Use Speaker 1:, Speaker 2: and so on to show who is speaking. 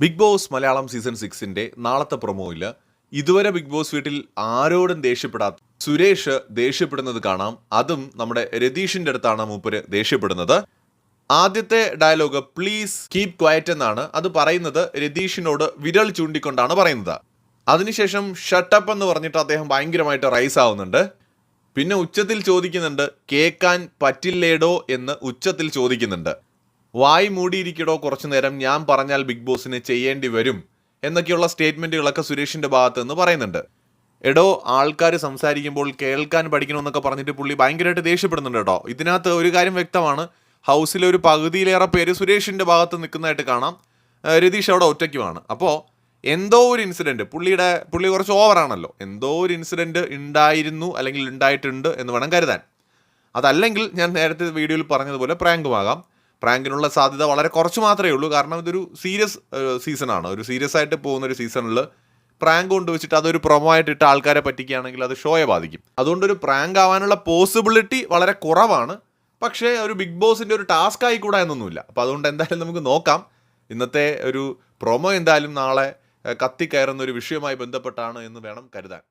Speaker 1: Big boss Malayalam season സിക്സിന്റെ നാളത്തെ പ്രൊമോയിൽ ഇതുവരെ ബിഗ് ബോസ് വീട്ടിൽ ആരോടും ദേഷ്യപ്പെടാത്ത സുരേഷ് ദേഷ്യപ്പെടുന്നത് കാണാം. അതും നമ്മുടെ രതീഷിന്റെ അടുത്താണ് മൂപ്പര് ദേഷ്യപ്പെടുന്നത്. ആദ്യത്തെ ഡയലോഗ് പ്ലീസ് കീപ് ക്വയറ്റ് എന്നാണ്. അത് പറയുന്നത് രതീഷിനോട് വിരൽ ചൂണ്ടിക്കൊണ്ടാണ് പറയുന്നത്. അതിനുശേഷം ഷട്ടപ്പ് എന്ന് പറഞ്ഞിട്ട് അദ്ദേഹം ഭയങ്കരമായിട്ട് റൈസ് ആവുന്നുണ്ട്. പിന്നെ ഉച്ചത്തിൽ ചോദിക്കുന്നുണ്ട് കേൾക്കാൻ പറ്റില്ലേടോ എന്ന് ഉച്ചത്തിൽ ചോദിക്കുന്നുണ്ട്. വായി മൂടിയിരിക്കടോ കുറച്ചു നേരം ഞാൻ പറഞ്ഞാൽ ബിഗ് ബോസിന് ചെയ്യേണ്ടി വരും എന്നൊക്കെയുള്ള സ്റ്റേറ്റ്മെന്റുകളൊക്കെ സുരേഷിന്റെ ഭാഗത്ത് നിന്ന് പറയുന്നുണ്ട്. എടോ ആൾക്കാർ സംസാരിക്കുമ്പോൾ കേൾക്കാൻ പഠിക്കണമെന്നൊക്കെ പറഞ്ഞിട്ട് പുള്ളി ഭയങ്കരമായിട്ട് ദേഷ്യപ്പെടുന്നുണ്ട് കേട്ടോ. ഇതിനകത്ത് ഒരു കാര്യം വ്യക്തമാണ്. ഹൗസിലെ ഒരു പകുതിയിലേറെ പേര് സുരേഷിന്റെ ഭാഗത്ത് നിൽക്കുന്നതായിട്ട് കാണാം. രതീഷ് അവിടെ ഒറ്റയ്ക്കുമാണ്. അപ്പോൾ എന്തോ ഒരു ഇൻസിഡന്റ് പുള്ളിയുടെ പുള്ളി കുറച്ച് ഓവറാണല്ലോ. എന്തോ ഒരു ഇൻസിഡന്റ് ഉണ്ടായിരുന്നു അല്ലെങ്കിൽ ഉണ്ടായിട്ടുണ്ട് എന്ന് വേണം കരുതാൻ. അതല്ലെങ്കിൽ ഞാൻ നേരത്തെ വീഡിയോയിൽ പറഞ്ഞതുപോലെ പ്രാങ്കുമാകാം. പ്രാങ്കിനുള്ള സാധ്യത വളരെ കുറച്ച് മാത്രമേ ഉള്ളൂ. കാരണം ഇതൊരു സീരിയസ് സീസണാണ്. ഒരു സീരിയസ് ആയിട്ട് പോകുന്ന ഒരു സീസണിൽ പ്രാങ്ക് കൊണ്ടുവച്ചിട്ട് അതൊരു പ്രൊമോ ആയിട്ട് ഇട്ട് ആൾക്കാരെ പറ്റിക്കുകയാണെങ്കിൽ അത് ഷോയെ ബാധിക്കും. അതുകൊണ്ട് ഒരു പ്രാങ്ക് ആവാനുള്ള പോസിബിലിറ്റി വളരെ കുറവാണ്. പക്ഷേ ഒരു ബിഗ് ബോസിന്റെ ഒരു ടാസ്ക് ആയിക്കൂടാ എന്നൊന്നുമില്ല. അപ്പോൾ അതുകൊണ്ട് എന്തായാലും നമുക്ക് നോക്കാം. ഇന്നത്തെ ഒരു പ്രൊമോ എന്തായാലും നാളെ കത്തിക്കയറുന്ന ഒരു വിഷയവുമായി ബന്ധപ്പെട്ടാണ് എന്ന് വേണം കരുതാൻ.